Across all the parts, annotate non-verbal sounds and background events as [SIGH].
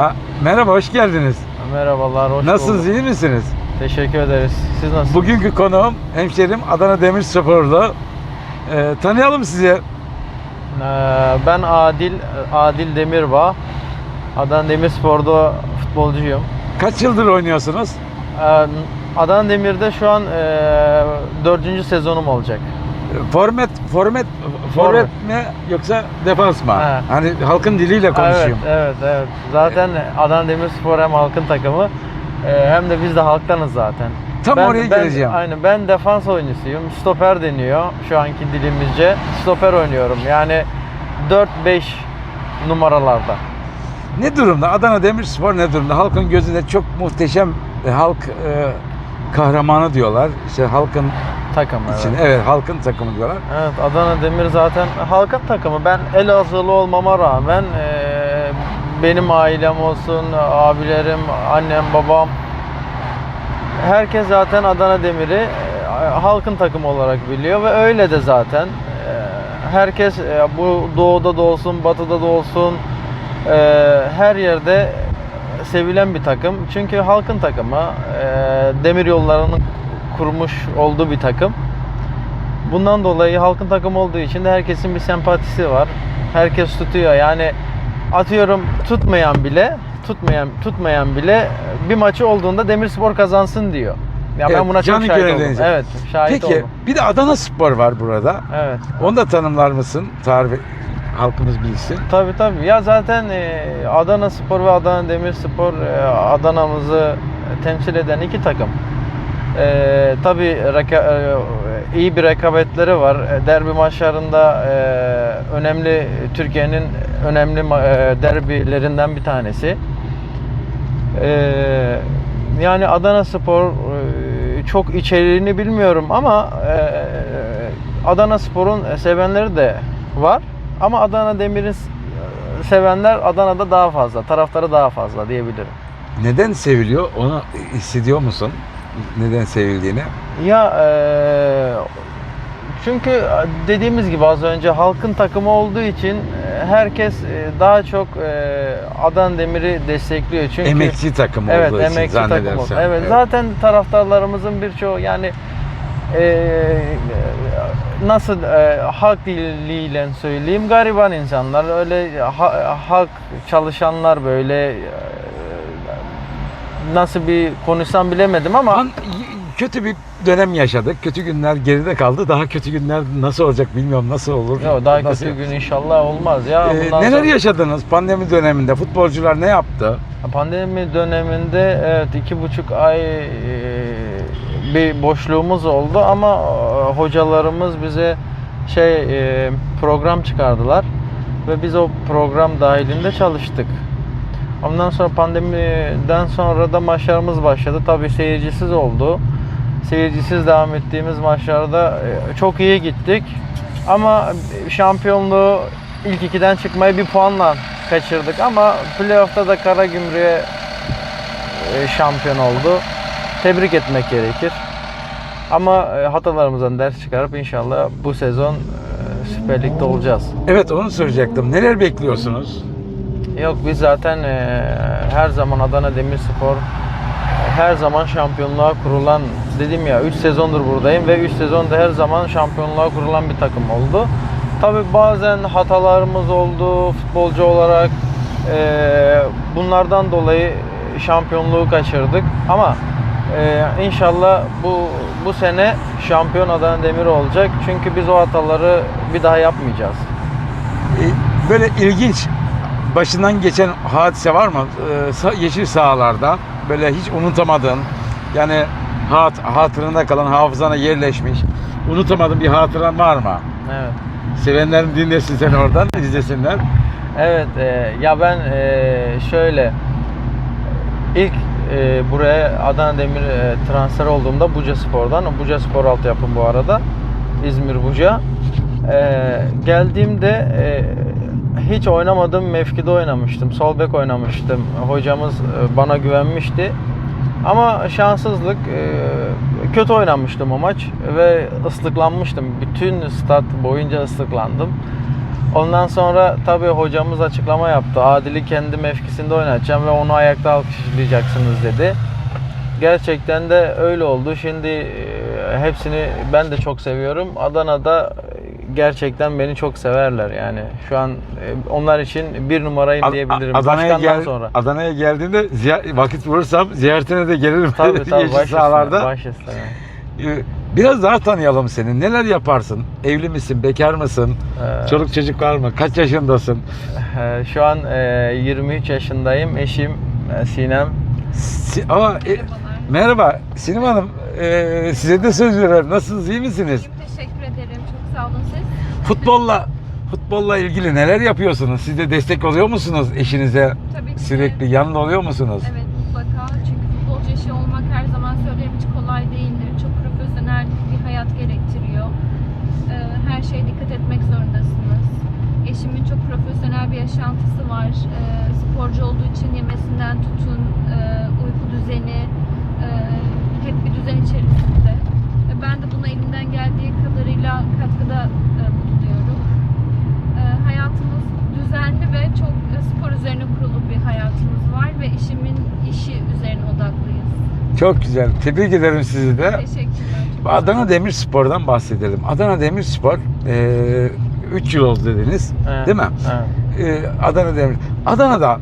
Ha, merhaba, hoş geldiniz. Merhabalar, hoş Nasılsınız, bulduk. iyi misiniz? Teşekkür ederiz. Siz nasılsınız? Bugünkü konuğum hemşerim Adana Demirsporlu. Ee, tanıyalım sizi. Ee, ben Adil, Adil Demirbağ. Adana Demirspor'da futbolcuyum. Kaç yıldır oynuyorsunuz? Ee, Adana Demir'de şu an e, dördüncü sezonum olacak. Forvet, forvet, forvet mi yoksa defans mı? Ha. Hani halkın diliyle Evet, konuşayım. evet, evet. Zaten Adana Demirspor hem halkın takımı e, hem de biz de halktanız zaten. Tam oraya geleceğim. Aynen, ben defans oyuncusuyum. Stoper deniyor şu anki dilimizce. Stoper oynuyorum. Yani 4-5 numaralarda. Ne durumda? Adana Demirspor ne durumda? Halkın gözünde çok muhteşem e, halk e, kahramanı diyorlar. İşte halkın Takım evet. için, evet halkın takımı diyorlar. Evet Adana Demir zaten halkın takımı. Ben Elazığlı olmama rağmen eee, benim ailem olsun, abilerim, annem, babam herkes zaten Adana Demir'i eee, halkın takımı olarak biliyor ve öyle de zaten. Eee, herkes eee, bu doğuda da olsun, batıda da olsun eee, her yerde sevilen bir takım. Çünkü halkın takımı eee, demir yollarının kurmuş olduğu bir takım. Bundan dolayı halkın takımı olduğu için de herkesin bir sempatisi var. Herkes tutuyor. Yani atıyorum tutmayan bile tutmayan tutmayan bile bir maçı olduğunda Demirspor kazansın diyor. Ya Evet, ben buna çok şahit oldum. gönülden. Evet, şahit Peki oldum. bir de Adana Spor var burada. Evet. Onu da tanımlar mısın? Tarif halkımız bilsin. Tabii tabii. Ya zaten e, Adana Spor ve Adana Demirspor e, Adana'mızı temsil eden iki takım. E, tabii reka- e, iyi bir rekabetleri var. E, Derbi maçlarında e, önemli Türkiye'nin önemli e, derbilerinden bir tanesi. E, yani Adana Spor e, çok içeriğini bilmiyorum ama e, Adana Spor'un sevenleri de var. Ama Adana Demir'in e, sevenler Adana'da daha fazla, taraftarı daha fazla diyebilirim. Neden seviliyor? Onu hissediyor musun? Neden sevildiğini? Ya e, çünkü dediğimiz gibi az önce halkın takımı olduğu için e, herkes e, daha çok e, Adana Demir'i destekliyor. Çünkü Emekçi takım Evet, olduğu için emekçi takım zannedersem. Evet, zaten taraftarlarımızın birçoğu yani e, nasıl e, halk diliyle söyleyeyim gariban insanlar öyle ha- halk çalışanlar böyle nasıl bir konuşsam bilemedim ama An- kötü bir dönem yaşadık. Kötü günler geride kaldı. Daha kötü günler nasıl olacak bilmiyorum. Nasıl olur? Yo, daha Nasıl- kötü gün inşallah olmaz ya. Ee, neler sonra- yaşadınız pandemi döneminde? Futbolcular ne yaptı? Pandemi döneminde evet iki buçuk ay e, bir boşluğumuz oldu ama e, hocalarımız bize şey e, program çıkardılar ve biz o program dahilinde çalıştık. Ondan sonra pandemiden sonra da maçlarımız başladı. Tabii seyircisiz oldu. Seyircisiz devam ettiğimiz maçlarda e, çok iyi gittik. Ama şampiyonluğu ilk ikiden çıkmayı bir puanla kaçırdık ama playoff'ta da Karagümrük'e e, şampiyon oldu. Tebrik etmek gerekir. Ama e, hatalarımızdan ders çıkarıp inşallah bu sezon Süper Lig'de olacağız. Evet onu soracaktım. Neler bekliyorsunuz? Yok biz zaten e, her zaman Adana Demirspor e, her zaman şampiyonluğa kurulan dedim ya 3 sezondur buradayım ve 3 sezonda her zaman şampiyonluğa kurulan bir takım oldu. Tabi bazen hatalarımız oldu futbolcu olarak e, bunlardan dolayı şampiyonluğu kaçırdık ama e, inşallah bu bu sene şampiyon Adana Demir olacak çünkü biz o hataları bir daha yapmayacağız. Ee, Böyle ilginç başından geçen hadise var mı? Ee, yeşil sahalarda böyle hiç unutamadığın yani hat hatırında kalan hafızana yerleşmiş unutamadığın bir hatıran var mı? Evet. Sevenlerin dinlesin seni oradan izlesinler. Evet, e, ya ben e, şöyle ilk e, buraya Adana Demir e, transfer olduğumda Buca Spor'dan, Buca Spor altyapım bu arada, İzmir Buca. E, geldiğimde e, hiç oynamadığım mevkide oynamıştım, sol bek oynamıştım. Hocamız e, bana güvenmişti. Ama şanssızlık e, kötü oynamıştım o maç ve ıslıklanmıştım. Bütün stat boyunca ıslıklandım. Ondan sonra tabii hocamız açıklama yaptı. Adil'i kendi mevkisinde oynatacağım ve onu ayakta alkışlayacaksınız dedi. Gerçekten de öyle oldu. Şimdi e, hepsini ben de çok seviyorum. Adana'da gerçekten beni çok severler yani. Şu an e, onlar için bir numarayım diyebilirim. Adana'ya gel, sonra. Adana'ya geldiğinde vakit bulursam ziyaretine de gelirim. Tabii tabii [LAUGHS] baş sahalarda. baş. Ee, Biraz daha tanıyalım seni. Neler yaparsın? Evli misin? Bekar mısın? Ee, Çoluk çocuk var mı? Kaç yaşındasın? Ee, Şu an e, 23 yaşındayım. Eşim e, Sinem. Si- Aa, e, merhaba Sinem Hanım. Ee, size de söz veriyorum. Nasılsınız? iyi misiniz? İyiyim, teşekkür ederim. Çok sağ olun siz. Futbolla futbolla ilgili neler yapıyorsunuz? Siz de destek oluyor musunuz eşinize? Tabii ki Sürekli yanında oluyor musunuz? Evet mutlaka. Çünkü futbolcu işi olmak her zaman söylerim hiç kolay değildir. Çok profesyonel bir hayat gerektiriyor. Ee, Her şeye dikkat etmek zorundasınız. Eşimin çok profesyonel bir yaşantısı var. Ee, Sporcu olduğu için yemesinden tutun, e, uyku düzeni, e, hep bir düzen içerisinde. Ben de buna elimden geldiği kadarıyla katkıda e, bulunuyorum. E, hayatımız düzenli ve çok e, spor üzerine kurulu bir hayatımız var ve işimin işi üzerine odaklıyız. Çok güzel. Tebrik ederim sizi de. Teşekkürler. Adana Demirspor'dan bahsedelim. Adana Demirspor 3 yıl oldu dediniz. Evet, Değil mi? evet. E, Adana Demir. Adana'da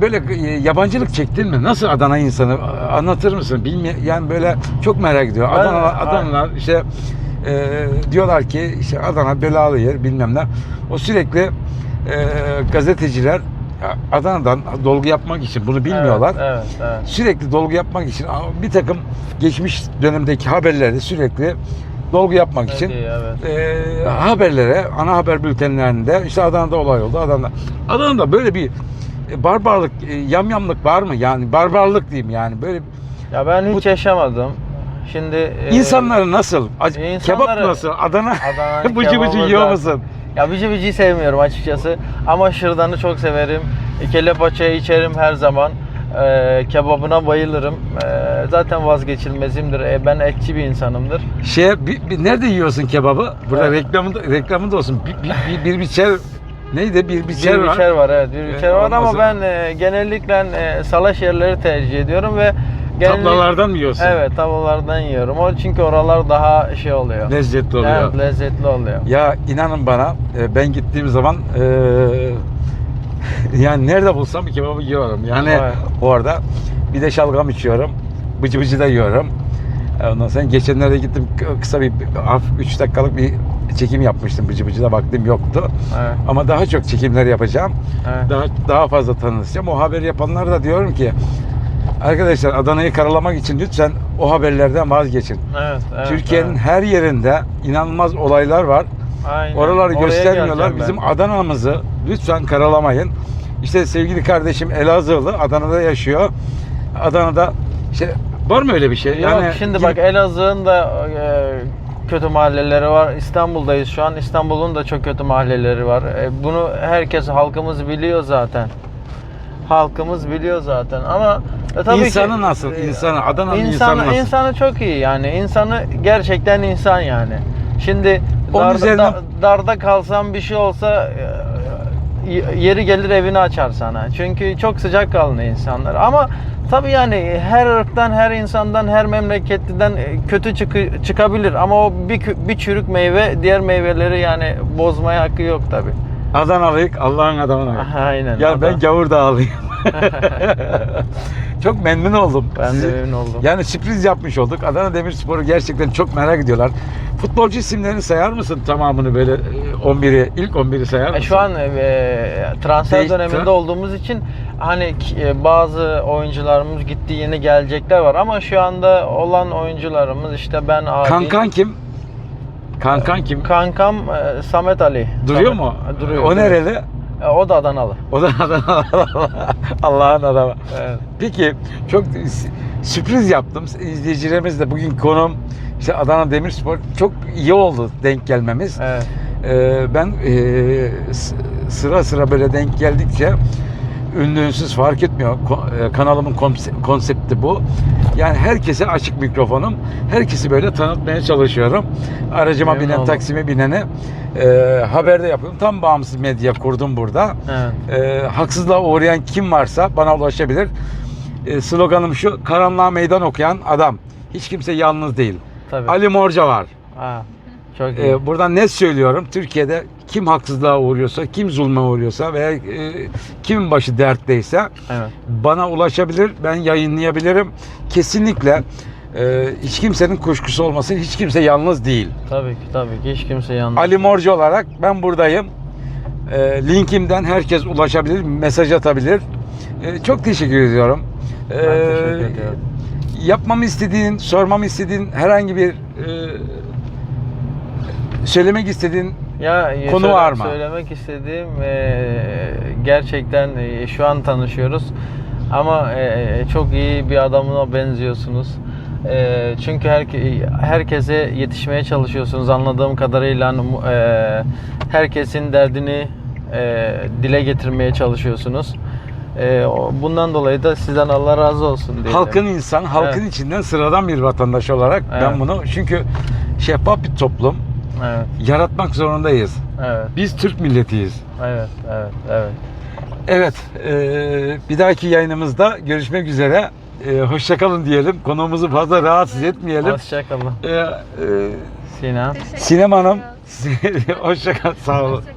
böyle e, yabancılık çektin mi? Nasıl Adana insanı anlatır mısın? Bilmi yani böyle çok merak ediyor. Adana Adanalar işte e, diyorlar ki işte Adana belalı yer bilmem ne. O sürekli e, gazeteciler Adana'dan dolgu yapmak için bunu bilmiyorlar. Evet, evet, evet. Sürekli dolgu yapmak için bir takım geçmiş dönemdeki haberleri sürekli dolgu yapmak için Evet, evet. e, haberlere, ana haber bültenlerinde işte Adana'da olay oldu. Adana'da. Adana'da böyle bir barbarlık, e, yamyamlık var mı? Yani barbarlık diyeyim yani. Böyle Ya ben hiç yaşamadım. Şimdi e, insanları nasıl? Ac- insanları- Kebap nasıl? Adana Adana'nın [LAUGHS] bıcı bıcı yiyor musun? Ya bici bici sevmiyorum açıkçası ama şırdanı çok severim. Kelle paçayı içerim her zaman. Ee, kebabına bayılırım. Ee, zaten vazgeçilmezimdir. Ee, ben etçi bir insanımdır. Şey, bir, bir- nerede yiyorsun kebabı? Burada Evet. reklamı da, reklamı da olsun. Bir, bir, bir, bir biçer neydi? Bir biçer bir var. biçer var evet. Bir biçer var ama ben e, genellikle e, salaş yerleri tercih ediyorum ve genellik- Tablalardan mı yiyorsun? Evet tablalardan yiyorum. O çünkü oralar daha şey oluyor. Lezzetli oluyor. Evet, lezzetli oluyor. Ya inanın bana e, ben gittiğim zaman e, [LAUGHS] yani nerede bulsam bir kebabı yiyorum. Yani Evet. orada bir de şalgam içiyorum. Bıcı bıcı da yiyorum. E, Ondan sonra geçenlerde gittim kısa bir 3 dakikalık bir çekim yapmıştım. Bıcı bıcıda vaktim yoktu. Evet. Ama daha çok çekimler yapacağım. Evet. Daha daha fazla tanışacağım. O haber yapanlara da diyorum ki arkadaşlar Adana'yı karalamak için lütfen o haberlerden vazgeçin. Evet, evet, Türkiye'nin evet. her yerinde inanılmaz olaylar var. Aynen. Oraları Oraya göstermiyorlar. geleceğim ben. Bizim Adana'mızı lütfen karalamayın. İşte sevgili kardeşim Elazığlı Adana'da yaşıyor. Adana'da işte var mı öyle bir şey? Yok şimdi bak Elazığ'ın da e, kötü mahalleleri var. İstanbul'dayız şu an. İstanbul'un da çok kötü mahalleleri var. E, bunu herkes halkımız biliyor zaten. Halkımız biliyor zaten ama e, tabii İnsanı ki, nasıl? e, İnsanı, Adana'nın insanı, insanı nasıl? insanı çok iyi yani. İnsanı gerçekten insan yani. Şimdi Onun darda, da- darda kalsan bir şey olsa e, yeri gelir evini açar sana. Çünkü çok sıcak kanlı insanlar. Ama tabii yani her ırktan, her insandan, her memleketliden e, kötü çıkı- çıkabilir. Ama o bir, bir çürük meyve diğer meyveleri yani bozmaya hakkı yok tabii. Adanalıyık Allah'ın adamına. Aynen. Ya o ben gavur dağılıyım. [LAUGHS] çok memnun oldum. ben de memnun oldum. Yani sürpriz yapmış olduk. Adana Demirspor'u gerçekten çok merak ediyorlar. Futbolcu isimlerini sayar mısın tamamını böyle e, 11'i, ilk 11'i sayar mısın? E, Şu an e, transfer Değiş- döneminde olduğumuz için hani e, bazı oyuncularımız gitti yeni gelecekler var ama şu anda olan oyuncularımız işte ben Adil, Kankan kim? Kankan kim? kankam e, Samet Ali. Duruyor Samet- mu? Duruyor. O nereli? E, O da Adanalı. O da Adana. [LAUGHS] Allah'ın adamı. Evet. Peki çok sürpriz yaptım. İzleyicilerimiz de bugün konum işte Adana Demirspor çok iyi oldu denk gelmemiz. Evet. Ee, ben e, sıra sıra böyle denk geldikçe ünlü ünsüz fark etmiyor. E, kanalımın konse- konsepti bu. Yani herkese açık mikrofonum. Herkesi böyle tanıtmaya çalışıyorum. Aracıma Memnun binen, oldum. taksime bineni e, haberde yapıyorum. Tam bağımsız medya kurdum burada. Evet. E, haksızlığa uğrayan kim varsa bana ulaşabilir. E, sloganım şu, karanlığa meydan okuyan adam. Hiç kimse yalnız değil. Tabii. Ali Morca var. Ha, çok iyi. Ee, buradan net söylüyorum. Türkiye'de kim haksızlığa uğruyorsa, kim zulme uğruyorsa veya e, kimin başı dertteyse evet. bana ulaşabilir. Ben yayınlayabilirim. Kesinlikle e, hiç kimsenin kuşkusu olmasın. Hiç kimse yalnız değil. Tabii ki tabii ki hiç kimse yalnız. Ali Morcu olarak ben buradayım. E, linkimden herkes ulaşabilir, mesaj atabilir. E, çok teşekkür ediyorum. Ben E, teşekkür ediyorum. Yapmamı istediğin, sormamı istediğin herhangi bir e, söylemek istediğin Ya e, Konu söyle- var mı? Söylemek istediğim e, gerçekten e, şu an tanışıyoruz ama e, çok iyi bir adamına benziyorsunuz. E, çünkü herke, herkese yetişmeye çalışıyorsunuz anladığım kadarıyla hani e, herkesin derdini e, dile getirmeye çalışıyorsunuz. E, bundan dolayı da sizden Allah razı olsun diye. halkın insan, halkın Evet. içinden sıradan bir vatandaş olarak ben Evet. bunu çünkü şeffaf bir toplum Evet, yaratmak zorundayız. evet, Biz Türk milletiyiz. evet, evet, evet. Evet, eee, bir dahaki yayınımızda görüşmek üzere. Eee hoşçakalın diyelim. Konuğumuzu fazla rahatsız etmeyelim. Hoşçakalın. Eee, Sinan. Teşekkür Sinem Hanım, ediyoruz. [LAUGHS] hoşçakal, sağ olun. Hoşça